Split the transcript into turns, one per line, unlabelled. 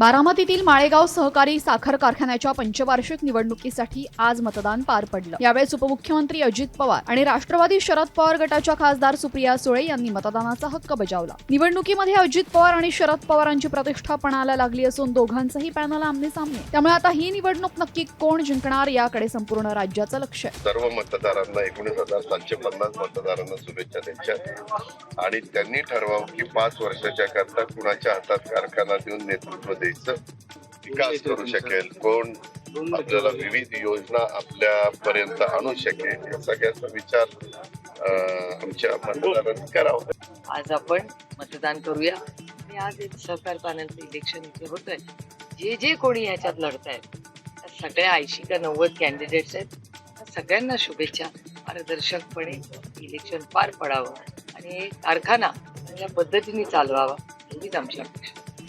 बारामतीतील माळेगाव सहकारी साखर कारखान्याच्या पंचवार्षिक निवडणुकीसाठी आज मतदान पार पडलं. यावेळेस उपमुख्यमंत्री अजित पवार आणि राष्ट्रवादी शरद पवार गटाच्या खासदार सुप्रिया सुळे यांनी मतदानाचा हक्क बजावला. निवडणुकीमध्ये अजित पवार आणि शरद पवारांची प्रतिष्ठा पणाला लागली असून दोघांचंही पॅनल आमने सामने. त्यामुळे आता ही निवडणूक नक्की कोण जिंकणार याकडे संपूर्ण राज्याचं लक्ष आहे.
सर्व मतदारांना एकोणीस हजार सातशे पन्नास मतदारांना शुभेच्छा द्यायच्या आणि त्यांनी ठरवावं की पाच वर्षाच्या करता कुणाच्या हातात कारखाना देऊन नेतृत्व द्यायचं विकास करू शकेल कोण आपल्याला विविध योजना आपल्यापर्यंत आणू शकेल या सगळ्याचा विचार आमच्या मतदारांनी करावा.
आज आपण मतदान करूया. आणि आज सहकार पॅनलचं इलेक्शन इथे होतंय. जे जे कोणी ह्याच्यात लढत आहेत सगळ्या ऐंशी का नव्वद कॅन्डिडेट्स आहेत. सगळ्यांना शुभेच्छा. पारदर्शकपणे इलेक्शन पार पडावं. आणि कारखाना चांगल्या पद्धतीने चालवावा एवढीच आमची अपेक्षा.